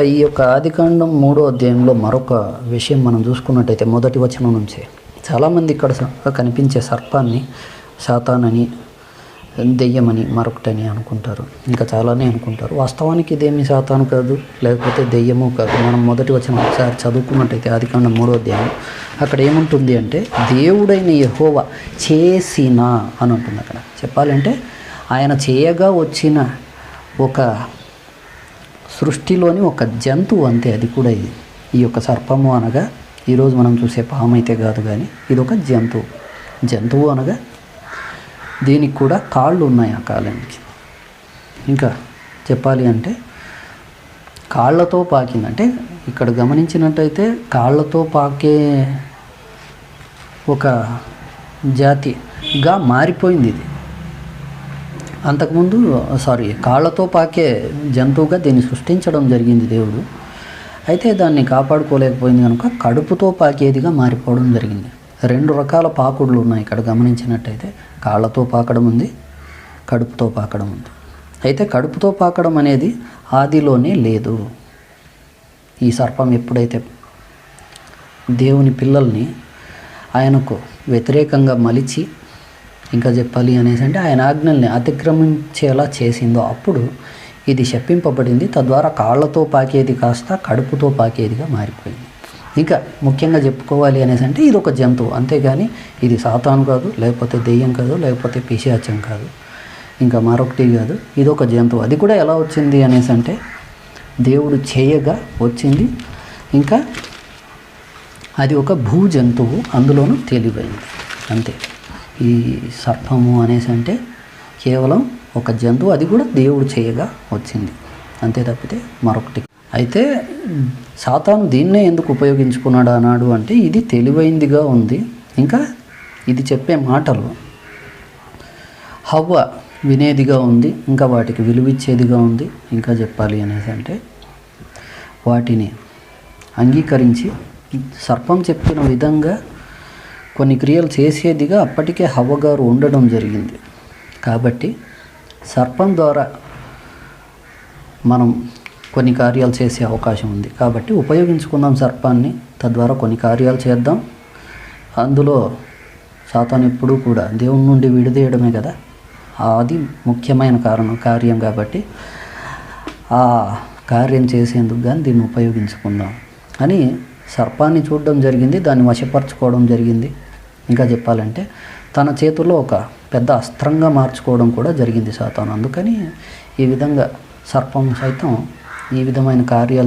ఈ యొక్క ఆదికాండం మూడో అధ్యాయంలో మరొక విషయం మనం చూసుకున్నట్టయితే మొదటి వచనం నుంచి. చాలామంది ఇక్కడ కనిపించే సర్పాన్ని శాతానని దెయ్యమని మరొకటని అనుకుంటారు. ఇంకా చాలానే అనుకుంటారు. వాస్తవానికి ఇదేమి శాతాను కాదు లేకపోతే దెయ్యము కాదు. మనం మొదటి వచనం ఒకసారి చదువుకున్నట్టయితే ఆదికాండం మూడో అధ్యాయం అక్కడ ఏముంటుంది అంటే దేవుడైన యహోవ చేసిన అని ఉంటుంది అక్కడ. చెప్పాలంటే ఆయన చేయగా వచ్చిన ఒక సృష్టిలోని ఒక జంతువు అంతే అది కూడా ఇది. ఈ యొక్క సర్పము అనగా ఈరోజు మనం చూసే పాము అయితే కాదు కానీ ఇది ఒక జంతువు. జంతువు అనగా దీనికి కూడా కాళ్ళు ఉన్నాయి ఆ కాలానికి. ఇంకా చెప్పాలి అంటే కాళ్ళతో పాకింది. అంటే ఇక్కడ గమనించినట్టయితే కాళ్ళతో పాకే ఒక జాతిగా మారిపోయింది ఇది. అంతకుముందు సారీ కాళ్ళతో పాకే జంతువుగా దీన్ని సృష్టించడం జరిగింది దేవుడు. అయితే దాన్ని కాపాడుకోలేకపోయింది కనుక కడుపుతో పాకేదిగా మారిపోవడం జరిగింది. రెండు రకాల పాకుడులు ఉన్నాయి ఇక్కడ గమనించినట్టయితే. కాళ్ళతో పాకడం ఉంది కడుపుతో పాకడం ఉంది. అయితే కడుపుతో పాకడం అనేది ఆదిలోనే లేదు. ఈ సర్పం ఎప్పుడైతే దేవుని పిల్లల్ని ఆయనకు వ్యతిరేకంగా మలిచి ఇంకా చెప్పాలి అనేసి అంటే ఆయన ఆజ్ఞల్ని అతిక్రమించేలా చేసిందో అప్పుడు ఇది శప్పింపబడింది తద్వారా కాళ్ళతో పాకేది కాస్త కడుపుతో పాకేదిగా మారిపోయింది. ఇంకా ముఖ్యంగా చెప్పుకోవాలి అనేసి అంటే ఇది ఒక జంతువు. అంతేగాని ఇది సాతాను కాదు లేకపోతే దెయ్యం కాదు లేకపోతే పిశాచం కాదు. ఇంకా మరొకటి కాదు ఇది ఒక జంతువు. అది కూడా ఎలా వచ్చింది అనేసి అంటే దేవుడు చేయగా వచ్చింది. ఇంకా అది ఒక భూ జంతువు అందులోనూ తెలివైంది అంతే. ఈ సర్పము అనేసి అంటే కేవలం ఒక జంతువు అది కూడా దేవుడు చేయగా వచ్చింది. అంతే తప్పితే మరొకటి. అయితే సాతాను దీన్నే ఎందుకు ఉపయోగించుకున్నాడు అన్నాడు అంటే ఇది తెలివైందిగా ఉంది. ఇంకా ఇది చెప్పే మాటలు హవ్వ వినేదిగా ఉంది ఇంకా వాటికి విలువిచ్చేదిగా ఉంది ఇంకా చెప్పాలి అనేసి అంటే వాటిని అంగీకరించి సర్పం చెప్పిన విధంగా కొన్ని క్రియలు చేసేదిగా అప్పటికే హవ్వగారు ఉండడం జరిగింది. కాబట్టి సర్పం ద్వారా మనం కొన్ని కార్యాలు చేసే అవకాశం ఉంది. కాబట్టి ఉపయోగించుకుందాం సర్పాన్ని తద్వారా కొన్ని కార్యాలు చేద్దాం. అందులో సాతాను ఎప్పుడూ కూడా దేవుని నుండి విడిదేయడమే కదా. అది ముఖ్యమైన కారణం కార్యం కాబట్టి ఆ కార్యం చేసేందుకు కానీ దీన్ని ఉపయోగించుకుందాం అని సర్పాన్ని చూడడం జరిగింది దాన్ని వశపరచుకోవడం జరిగింది. ఇంకా చెప్పాలంటే తన చేతుల్లో ఒక పెద్ద అస్త్రంగా మార్చుకోవడం కూడా జరిగింది సాతాను. అందుకని ఈ విధంగా సర్పం సైతం ఈ విధమైన కార్యాలు